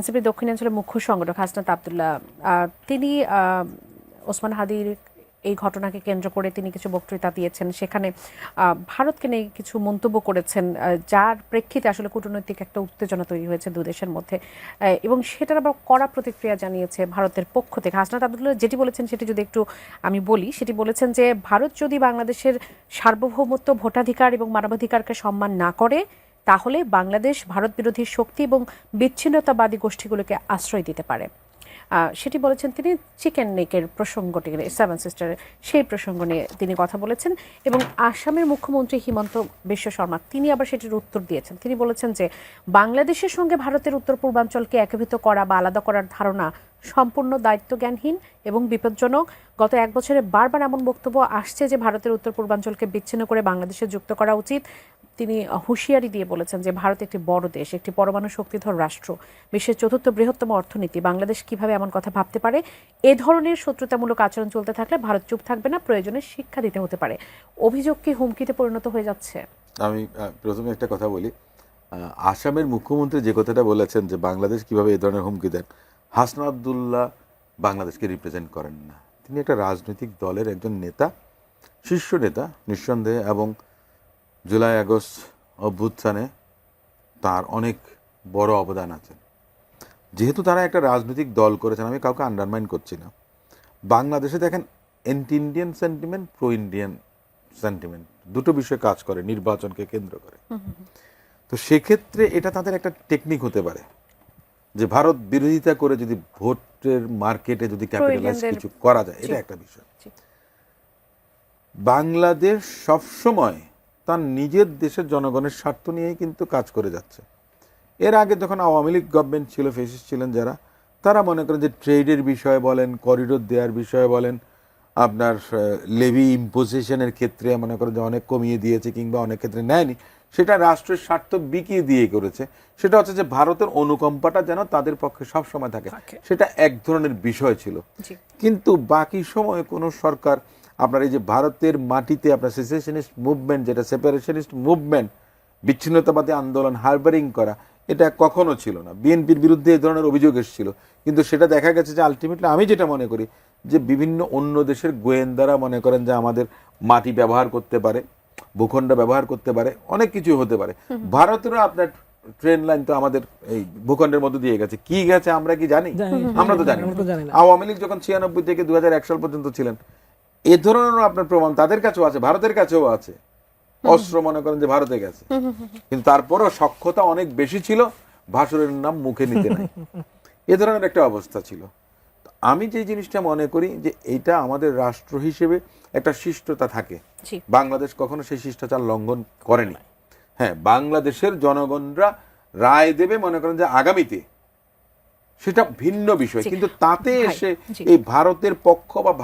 NCP দক্ষিণাঞ্চলের মুখ্য সংগঠক হাসনাত আবদুল্লাহ তিনি ওসমান হাদির এই ঘটনাকে কেন্দ্র করে তিনি কিছু বক্তৃতা দিয়েছেন। সেখানে ভারতকে নিয়ে কিছু মন্তব্য করেছেন যার প্রেক্ষিতে আসলে কূটনৈতিক একটা উত্তেজনা তৈরি হয়েছে দু দেশের মধ্যে। এবং সেটার আবার কড়া প্রতিক্রিয়া জানিয়েছে ভারতের পক্ষ থেকে। হাসনাত আবদুল্লাহ যেটি বলেছেন সেটি যদি একটু আমি বলি, সেটি বলেছেন যে, ভারত যদি বাংলাদেশের সার্বভৌমত্ব, ভোটাধিকার এবং মানবাধিকারকে সম্মান না করে তাহলে বাংলাদেশ ভারত বিরোধী শক্তি এবং বিচ্ছিন্নতাবাদী গোষ্ঠীগুলোকে আশ্রয় দিতে পারে। সেটি বলেছেন তিনি চিকেন নেকের প্রসঙ্গটি সেভেন সিস্টারের সেই প্রসঙ্গ নিয়ে তিনি কথা বলেছেন এবং আসামের মুখ্যমন্ত্রী হিমন্ত বিশ্ব শর্মা, তিনি আবার সেটির উত্তর দিয়েছেন। তিনি বলেছেন যে, বাংলাদেশের সঙ্গে ভারতের উত্তর পূর্বাঞ্চলকে একীভূত করা বা আলাদা করার ধারণা সম্পূর্ণ দায়িত্বজ্ঞানহীন এবং বিপজ্জনক। গত এক বছরে বারবার এমন বক্তব্য আসছে যে, ভারতের উত্তর পূর্বাঞ্চলকে বিচ্ছিন্ন করে বাংলাদেশে যুক্ত করা উচিত। তিনি হুঁশিয়ারি দিয়ে বলেছেন যে ভারত একটি বড় দেশ, একটি পরমাণু শক্তিধর রাষ্ট্র। বিশ্বের চতুর্থ বৃহত্তম অর্থনীতি। বাংলাদেশ কীভাবে এমন কথা ভাবতে পারে? এ ধরনের শত্রুতামূলক আচরণ চলতে থাকলে ভারত চুপ থাকবে না, প্রয়োজনে শিক্ষা দিতে হতে পারে। অভিযোগ কি হুমকিতে পরিণত হয়ে যাচ্ছে? আমি প্রথমে একটা কথা বলি। আসামের মুখ্যমন্ত্রী যে কথাটা বলেছেন যে বাংলাদেশ কীভাবে এই ধরনের হুমকি দেন, হাসন আবদুল্লাহ বাংলাদেশকে রিপ্রেজেন্ট করেন না। তিনি একটা রাজনৈতিক দলের একজন নেতা, শীর্ষ নেতা নিঃসন্দেহে, এবং জুলাই আগস্ট অভ্যুত্থানে তার অনেক বড় অবদান আছে। যেহেতু তারা একটা রাজনৈতিক দল করেছেন আমি কাউকে আন্ডারমাইন করছি না। বাংলাদেশে দেখেন anti Indian sentiment pro Indian sentiment দুটো বিষয়ে কাজ করে নির্বাচনকে কেন্দ্র করে। তো সেক্ষেত্রে এটা তাদের একটা টেকনিক হতে পারে যে ভারত বিরোধিতা করে যদি ভোটের মার্কেটে যদি ক্যাপিটালাইজ কিছু করা যায় এটা একটা বিষয়। বাংলাদেশ সবসময় তার নিজের দেশের জনগণের স্বার্থ নিয়েই কিন্তু কাজ করে যাচ্ছে। এর আগে যখন আওয়ামী লীগ গভর্নমেন্ট ছিল ফেসিস ছিলেন যারা তারা মনে করেন যে ট্রেডের বিষয়ে বলেন করিডোর দেওয়ার বিষয়ে বলেন আপনার লেভি ইম্পোজিশনের ক্ষেত্রে মনে করেন যে অনেক কমিয়ে দিয়েছে কিংবা অনেক ক্ষেত্রে নেয়নি। সেটা রাষ্ট্রের স্বার্থ বিকিয়ে দিয়ে করেছে। সেটা হচ্ছে যে ভারতের অনুকম্পাটা যেন তাদের পক্ষে সব সময় থাকে। থাকে। সেটা এক ধরনের বিষয় ছিল। কিন্তু বাকি সময়ে কোনো সরকার আপনার এই যে ভারতের মাটিতে আপনার সেসেশনিস্ট মুভমেন্ট যেটা সেপারেশনিস্ট মুভমেন্ট বিচ্ছিন্নতাবাদী আন্দোলন হারবারিং করা এটা কখনো ছিল না। বিএনপির বিরুদ্ধে এই ধরনের অভিযোগ এসেছিল। কিন্তু সেটা দেখা গেছে যে আলটিমেটলি আমি যেটা মনে করি যে বিভিন্ন অন্য দেশের গোয়েন্দারা মনে করেন যে আমাদের মাটি ব্যবহার করতে পারে ভূখণ্ড ব্যবহার করতে পারে অনেক কিছু হতে পারে। ভারতেরও আপনার ট্রেন লাইন তো আমাদের এই ভূখণ্ডের মধ্যে দিয়ে গেছে। কি গেছে আমরা কি জানি? আমরা তো জানি। আওয়ামী লীগ যখন ছিয়ানব্বই থেকে দু হাজার এক সাল পর্যন্ত ছিলেন এ ধরনের আপনার প্রমাণ তাদের কাছেও আছে ভারতের কাছেও আছে। অস্ত্র মনে করেন যে ভারতে গেছে। কিন্তু তারপরও সক্ষতা অনেক বেশি ছিল ভাসুরের নাম মুখে নিতে নাই। এ ধরনের একটা অবস্থা ছিল। আমি যে জিনিসটা মনে করি যে এটা আমাদের রাষ্ট্র হিসেবে একটা শিষ্টতা থাকে। বাংলাদেশ কখনো সেই শিষ্টাচার লঙ্ঘন করেনি। হ্যাঁ বাংলাদেশের জনগণরা রায় দেবে মনে করেন যে আগামীতে। সেটা ভিন্ন বিষয়। কিন্তু তাতে এসে এই ভারতের পক্ষ বা